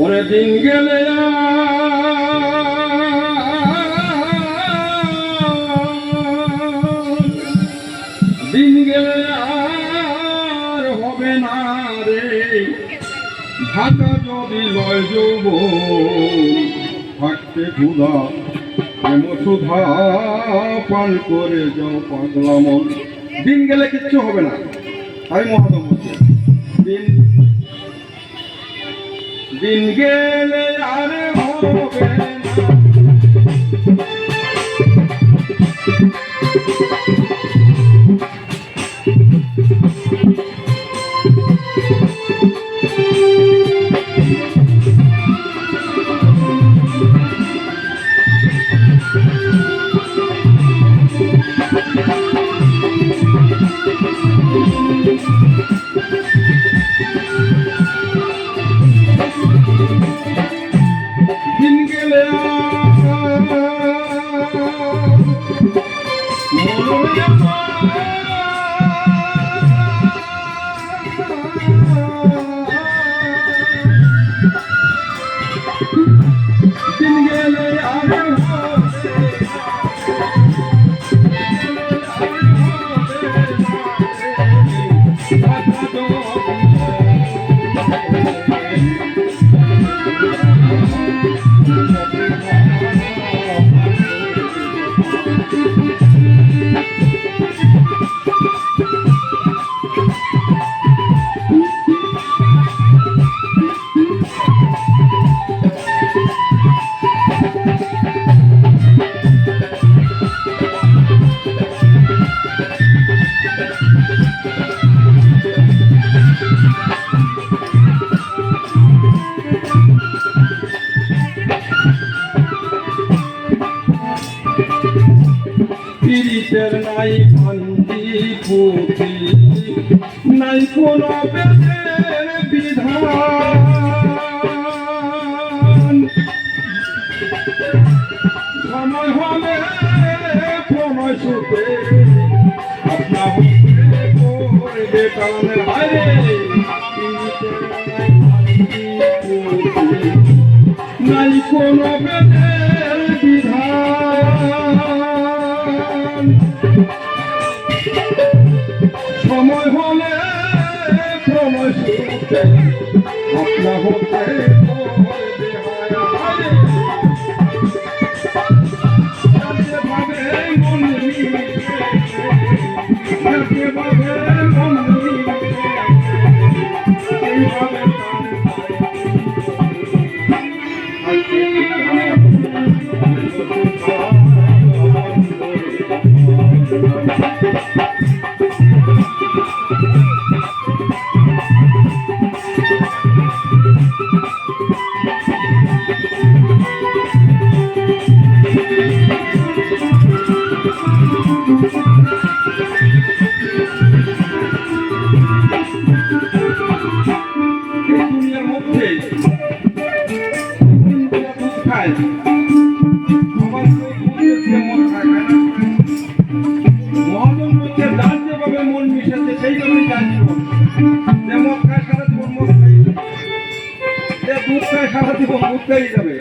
ওরে দিন গেলে দিন গেলে আর হবে না রে। ঢাকা যদি লয় যৌব থাকতে ক্ষুধা সুধা পান করে যাও পাগলা মন। দিন গেলে কিচ্ছু হবে না। আমি মহাদম দিন গেলে আর হবে পীড়িতের নাই শান্তি পুঁথি নাই কোন বেদের বিধান। সময় হলে প্রণয় সুখে। আপনা হতে করবে তার। যে মদ যাবে।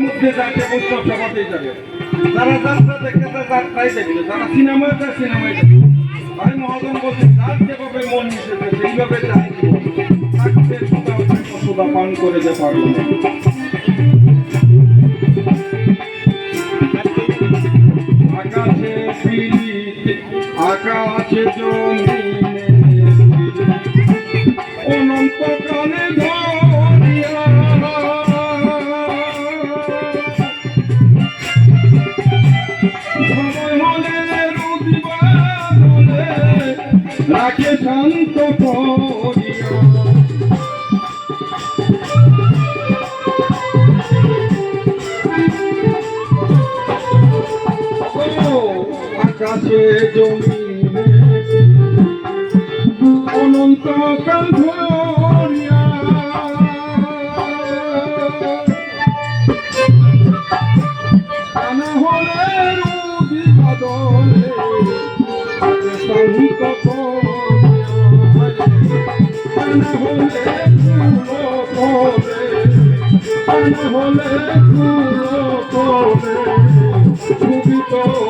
মধ্যে যায়, সে বৈষ্ণব যাবে। যারা যাত্রা দেখতে যায় যাত্রাই দেখবে। যারা সিনেমায় যায় সিনেমায় দেখবে। ভাই মহাজন বলছে, যার যেভাবে মন মিশেছে, সেইভাবে তার থাকতে সুদা পান করে যে পারল আকাশে জমিনে অনন্তকালে ধরিয়া সময় হলে রুদিবা বলে রাখে শান্ত করিয়া ও আকাশে কানা হলে পুরো করে খুবই তো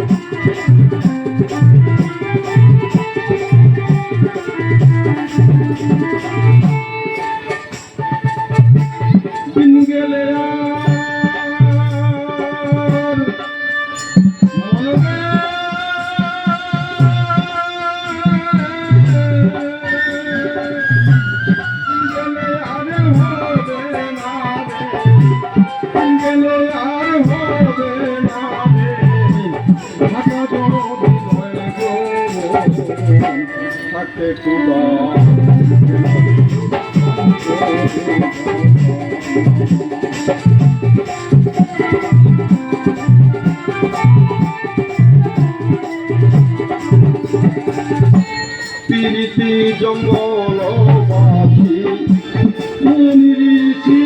পিরিতি জঙ্গল পাখি ঋষি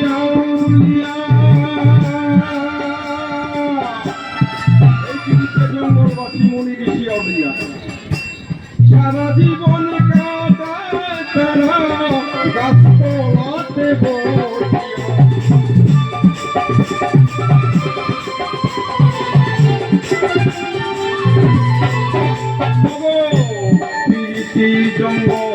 জঙ্গল